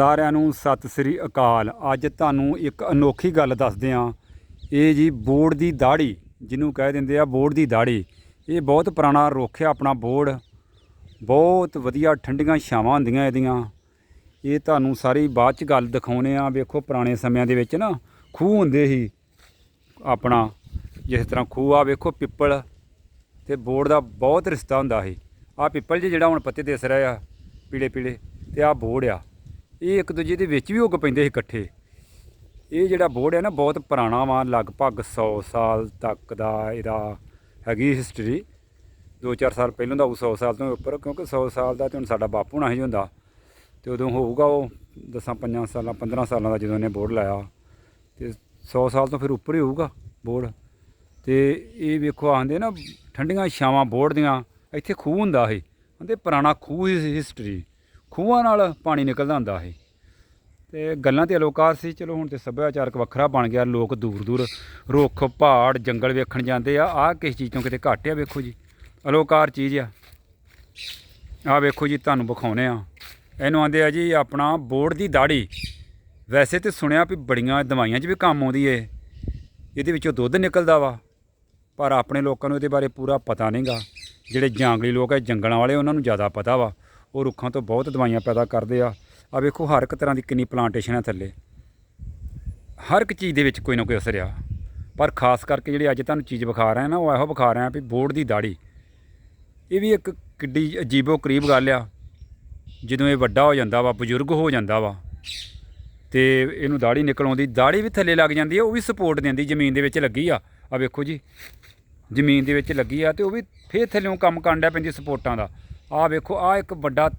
ਸਾਰਿਆਂ ਨੂੰ ਸਤਿ ਸ੍ਰੀ ਅਕਾਲ। ਅੱਜ ਤੁਹਾਨੂੰ ਇੱਕ ਅਨੋਖੀ ਗੱਲ ਦੱਸਦੇ ਹਾਂ। ਇਹ ਜੀ ਬੋਰਡ ਦੀ ਦਾੜੀ ਜਿਹਨੂੰ ਕਹਿ ਦਿੰਦੇ ਆ ਬੋਰਡ ਦੀ ਦਾੜੀ ਇਹ ਬਹੁਤ ਪੁਰਾਣਾ ਰੁੱਖ ਹੈ ਆਪਣਾ ਬੋਰਡ। ਬਹੁਤ ਵਧੀਆ ਠੰਡੀਆਂ ਛਾਵਾਂ ਹੁੰਦੀਆਂ ਇਹਦੀਆਂ। ਇਹ ਤੁਹਾਨੂੰ ਸਾਰੀ ਬਾਅਦ ਚ ਗੱਲ ਦਿਖਾਉਨੇ ਆ ਵੇਖੋ ਪੁਰਾਣੇ ਸਮਿਆਂ ਦੇ ਵਿੱਚ ਨਾ, ਖੂਹ ਹੁੰਦੇ ਸੀ ਆਪਣਾ, ਜਿਸ ਤਰ੍ਹਾਂ ਖੂਹ ਆ, ਵੇਖੋ ਪਿੱਪਲ। ਤੇ ਬੋਰਡ ਦਾ ਬਹੁਤ ਰਿਸ਼ਤਾ ਹੁੰਦਾ ਸੀ। ਆ ਪਿੱਪਲ 'ਚ ਜਿਹੜਾ ਹੁਣ ਪੱਤੇ ਦਿਸ ਰਿਹਾ ਆ ਪੀਲੇ ਪੀਲੇ ਤੇ ਆ ਬੋਰਡ ਆ। ਇਹ ਇੱਕ ਦੂਜੇ ਦੇ ਵਿੱਚ ਵੀ ਉੱਗ ਪੈਂਦੇ ਸੀ ਇਕੱਠੇ। ਇਹ ਜਿਹੜਾ ਬੋਰਡ ਹੈ ਨਾ, ਬਹੁਤ ਪੁਰਾਣਾ ਵਾ, ਲਗਭਗ 100 ਸਾਲ ਤੱਕ ਦਾ ਇਹਦਾ ਹੈਗੀ ਹਿਸਟਰੀ 2-4 ਸਾਲ ਪਹਿਲਾਂ ਦਾ ਹੋਊ 100 ਸਾਲ ਤੋਂ ਉੱਪਰ, ਕਿਉਂਕਿ 100 ਸਾਲ ਦਾ ਤੇ ਹੁਣ ਸਾਡਾ ਬਾਪੂ ਨਾ ਹੀ ਹੁੰਦਾ। ਤੇ ਉਦੋਂ ਹੋਊਗਾ ਉਹ, ਦਸਾਂ ਪੰਜਾਂ ਸਾਲਾਂ 15 ਸਾਲਾਂ ਦਾ ਜਦੋਂ ਇਹਨੇ ਬੋਰਡ ਲਾਇਆ। ਤੇ 100 ਸਾਲ ਤੋਂ ਫਿਰ ਉੱਪਰ ਹੀ ਹੋਊਗਾ ਬੋਰਡ। ਤੇ ਇਹ ਵੇਖੋ ਆਂਦੇ ਨਾ, ਠੰਡੀਆਂ ਛਾਵਾਂ ਬੋਰਡ ਦੀਆਂ, ਇੱਥੇ ਖੂਹ ਹੁੰਦਾ ਸੀ। ਕਹਿੰਦੇ ਪੁਰਾਣਾ ਖੂਹ ਹੀ ਹਿਸਟਰੀ ਖੂਹਾਂ ਨਾਲ ਪਾਣੀ ਨਿਕਲਦਾ ਹੁੰਦਾ ਇਹ ਤੇ ਗੱਲਾਂ ਤੇ ਅਲੋਕਾਰ ਸੀ, ਚਲੋ ਹੁਣ ਤੇ ਸੱਭਿਆਚਾਰਕ ਵੱਖਰਾ ਬਣ ਗਿਆ, ਲੋਕ ਦੂਰ ਦੂਰ, ਰੁੱਖ, ਪਹਾੜ, ਜੰਗਲ ਵੇਖਣ ਜਾਂਦੇ ਆ, ਆਹ ਕਿਸ ਚੀਜ਼ ਤੋਂ ਕਿਤੇ ਘੱਟ ਆ ਵੇਖੋ ਜੀ। ਅਲੋਕਾਰ ਚੀਜ਼ ਆ। ਆਹ ਵੇਖੋ ਜੀ, ਤੁਹਾਨੂੰ ਵਿਖਾਉਨੇ ਆ। ਇਹਨੂੰ ਆਂਦੇ ਆ ਜੀ, ਆਪਣਾ ਬੋੜ ਦੀ ਦਾੜੀ ਵੈਸੇ ਤੇ ਸੁਣਿਆ ਵੀ ਬੜੀਆਂ ਦਵਾਈਆਂ 'ਚ ਵੀ ਕੰਮ ਆਉਂਦੀ ਏ। ਇਹਦੇ ਵਿੱਚੋਂ ਦੁੱਧ ਨਿਕਲਦਾ ਵਾ। ਪਰ ਆਪਣੇ ਲੋਕਾਂ ਨੂੰ ਇਹਦੇ ਬਾਰੇ ਪੂਰਾ ਪਤਾ ਨਹੀਂਗਾ। ਜਿਹੜੇ ਜਾਂਗਲੀ ਲੋਕ ਆ, ਜੰਗਲਾਂ ਵਾਲੇ, ਉਹਨਾਂ ਨੂੰ ਜ਼ਿਆਦਾ ਪਤਾ ਵਾ। ਉਹ ਰੁੱਖਾਂ ਤੋਂ ਬਹੁਤ ਦਵਾਈਆਂ ਪੈਦਾ ਕਰਦੇ ਆ। ਆ ਵੇਖੋ, ਹਰ ਇੱਕ ਤਰ੍ਹਾਂ ਦੀ ਕਿੰਨੀ ਪਲਾਂਟੇਸ਼ਨ ਆ ਥੱਲੇ। ਹਰ ਇੱਕ ਚੀਜ਼ ਦੇ ਵਿੱਚ ਕੋਈ ਨਾ ਕੋਈ ਅਸਰ ਆ। ਪਰ ਖਾਸ ਕਰਕੇ ਜਿਹੜੀ ਅੱਜ ਤੁਹਾਨੂੰ ਚੀਜ਼ ਵਿਖਾ ਰਿਹਾ ਨਾ, ਉਹ ਇਹੋ ਵਿਖਾ ਰਿਹਾ ਵੀ ਬੋੜ ਦੀ ਦਾੜੀ ਇਹ ਵੀ ਇੱਕ ਕਿੱਡੀ ਅਜੀਬੋ ਕਰੀਬ ਗੱਲ ਆ। ਜਦੋਂ ਇਹ ਵੱਡਾ ਹੋ ਜਾਂਦਾ ਵਾ, ਬਜ਼ੁਰਗ ਹੋ ਜਾਂਦਾ ਵਾ, ਤੇ ਇਹਨੂੰ ਦਾੜੀ ਨਿਕਲ ਆਉਂਦੀ ਦਾੜੀ ਵੀ ਥੱਲੇ ਲੱਗ ਜਾਂਦੀ ਆ, ਉਹ ਵੀ ਸਪੋਰਟ ਦਿੰਦੀ, ਜ਼ਮੀਨ ਦੇ ਵਿੱਚ ਲੱਗੀ ਆ। ਆ ਵੇਖੋ ਜੀ, ਜ਼ਮੀਨ ਦੇ ਵਿੱਚ ਲੱਗੀ ਆ ਤੇ ਉਹ ਵੀ ਫੇਰ ਥੱਲੇੋਂ ਕੰਮ ਕਰਨ ਡਿਆ ਪੈਂਦੀ ਸਪੋਰਟਾਂ ਦਾ। ਆਹ ਵੇਖੋ ਆ ਇੱਕ ਵੱਡਾ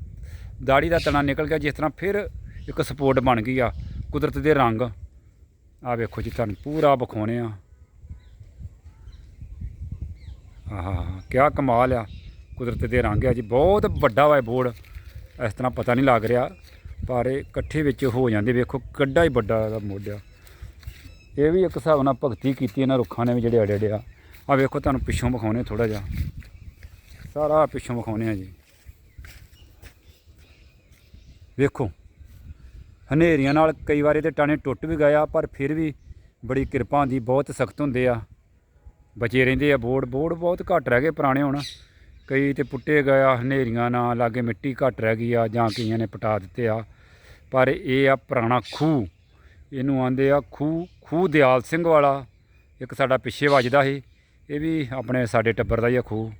ਦਾੜੀ ਦਾ ਤਣਾ ਨਿਕਲ ਗਿਆ, ਜਿਸ ਤਰ੍ਹਾਂ ਫਿਰ ਇੱਕ ਸਪੋਰਟ ਬਣ ਗਈ ਆ, ਕੁਦਰਤ ਦੇ ਰੰਗ। ਆ ਵੇਖੋ ਜੀ, ਤੁਹਾਨੂੰ ਪੂਰਾ ਵਿਖਾਉਣੇ ਆ। ਆਹ, ਕਿਆ ਕਮਾਲ ਆ, ਕੁਦਰਤ ਦੇ ਰੰਗ ਆ ਜੀ, ਬਹੁਤ ਵੱਡਾ ਵਾ ਇਹ ਬੋਰਡ। ਇਸ ਤਰ੍ਹਾਂ ਪਤਾ ਨਹੀਂ ਲੱਗ ਰਿਹਾ, ਪਰ ਇਹ ਇਕੱਠੇ ਵਿੱਚ ਹੋ ਜਾਂਦੇ, ਵੇਖੋ ਕਿੱਡਾ ਹੀ ਵੱਡਾ ਇਹਦਾ ਆ। ਇਹ ਵੀ ਇੱਕ ਹਿਸਾਬ ਨਾਲ ਭਗਤੀ ਕੀਤੀ ਇਹਨਾਂ ਰੁੱਖਾਂ ਨੇ ਵੀ ਜਿਹੜੇ ਅੜੇ ਅੜੇ ਆ ਆ ਵੇਖੋ, ਤੁਹਾਨੂੰ ਪਿੱਛੋਂ ਵਿਖਾਉਣੇ ਥੋੜਾ ਜਿਹਾ। ਸਾਰਾ ਪਿੱਛੋਂ ਵਿਖਾਉਣੇ ਆ ਜੀ। ਵੇਖੋ। ਹਨੇਰੀਆਂ ਨਾਲ ਕਈ ਵਾਰੀ ਤੇ ਟਾਣੇ ਟੁੱਟ ਵੀ ਗਏ ਆ, ਪਰ ਫਿਰ ਵੀ ਬੜੀ ਕਿਰਪਾ ਹੁੰਦੀ, ਬਹੁਤ ਸਖਤ ਹੁੰਦੇ ਆ। ਬਚੇ ਰਹਿੰਦੇ ਆ ਬੋਰਡ। ਬੋਰਡ ਬਹੁਤ ਘੱਟ ਰਹਿ ਗਏ ਪੁਰਾਣੇ ਹੁਣ। ਕਈ ਤੇ ਪੁੱਟੇ ਗਏ ਆ, ਹਨੇਰੀਆਂ ਨਾਲ ਲਾਗੇ ਮਿੱਟੀ ਘੱਟ ਰਹਿ ਗਈ ਆ, ਜਾਂ ਕਈਆਂ ਨੇ ਪਟਾ ਦਿੱਤੇ ਆ। ਪਰ ਇਹ ਆ ਪੁਰਾਣਾ ਖੂਹ। ਇਹਨੂੰ ਆਂਦੇ ਆ ਖੂਹ ਖੂਹ ਦਿਆਲ ਸਿੰਘ ਵਾਲਾ। ਇੱਕ ਸਾਡਾ ਪਿੱਛੇ ਵੱਜਦਾ ਸੀ। ਇਹ ਵੀ ਆਪਣੇ ਸਾਡੇ ਟੱਬਰ ਦਾ ਹੀ ਆ ਖੂਹ।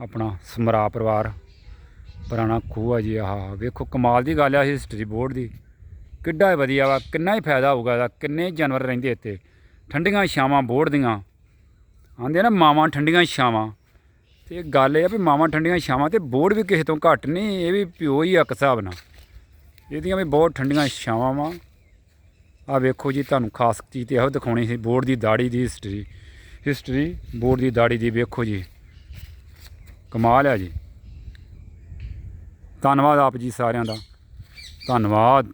ਆਪਣਾ ਸਮਰਾ ਪਰਿਵਾਰ। ਪੁਰਾਣਾ ਖੂਹ ਆ ਜੀ, ਆਹ ਵੇਖੋ, ਕਮਾਲ ਦੀ ਗੱਲ ਆ ਹਿਸਟਰੀ ਬੋਰਡ ਦੀ। ਕਿੱਡਾ ਵਧੀਆ ਵਾ, ਕਿੰਨਾ ਹੀ ਫਾਇਦਾ ਹੋਊਗਾ ਇਹਦਾ, ਕਿੰਨੇ ਜਾਨਵਰ ਰਹਿੰਦੇ ਇੱਥੇ। ਠੰਡੀਆਂ ਛਾਵਾਂ ਬੋਰਡ ਦੀਆਂ। ਆਂਦੇ ਨਾ, ਮਾਵਾਂ ਠੰਡੀਆਂ ਛਾਵਾਂ। ਤੇ ਗੱਲ ਇਹ ਆ ਵੀ ਮਾਵਾਂ ਠੰਡੀਆਂ ਛਾਵਾਂ ਤੇ ਬੋਰਡ ਵੀ ਕਿਸੇ ਤੋਂ ਘੱਟ ਨਹੀਂ, ਇਹ ਵੀ ਪਿਓ ਹੀ ਆ ਇੱਕ ਹਿਸਾਬ ਨਾਲ। ਇਹਦੀਆਂ ਵੀ ਬਹੁਤ ਠੰਡੀਆਂ ਛਾਵਾਂ ਵਾ। ਆ ਵੇਖੋ ਜੀ, ਤੁਹਾਨੂੰ ਖਾਸ ਚੀਜ਼ ਤੇ ਇਹੋ ਦਿਖਾਉਣੀ ਸੀ ਬੋਰਡ ਦੀ ਦਾੜੀ ਦੀ ਹਿਸਟਰੀ ਹਿਸਟਰੀ ਬੋਰਡ ਦੀ ਦਾੜੀ ਦੀ ਵੇਖੋ ਜੀ। ਕਮਾਲ ਆ ਜੀ। ਧੰਨਵਾਦ ਆਪ ਜੀ ਸਾਰਿਆਂ ਦਾ। ਧੰਨਵਾਦ।